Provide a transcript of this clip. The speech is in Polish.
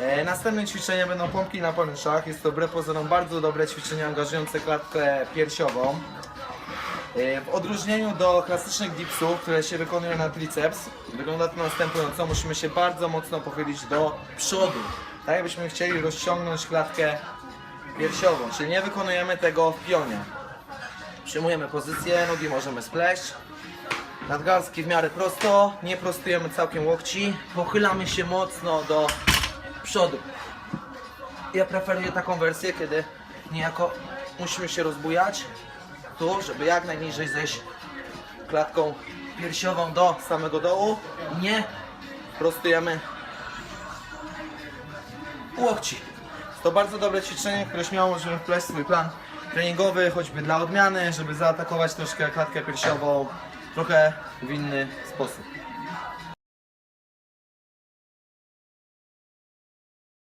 E, następne ćwiczenia będą pompki na poręczach. Jest to wbrew pozorom bardzo dobre ćwiczenie angażujące klatkę piersiową. E, W odróżnieniu do klasycznych dipsów, które się wykonuje na triceps, wygląda to następująco. Musimy się bardzo mocno pochylić do przodu. Tak jakbyśmy chcieli rozciągnąć klatkę piersiową, czyli nie wykonujemy tego w pionie. Przyjmujemy pozycję, nogi możemy spleść. Nadgarstki w miarę prosto, nie prostujemy całkiem łokci. Pochylamy się mocno do przodu. Ja preferuję taką wersję, kiedy niejako musimy się rozbujać tu, żeby jak najniżej zejść klatką piersiową do samego dołu. Nie prostujemy łokci. To bardzo dobre ćwiczenie, które śmiało możemy wpleść w swój plan treningowy, choćby dla odmiany, żeby zaatakować troszkę klatkę piersiową trochę w inny sposób.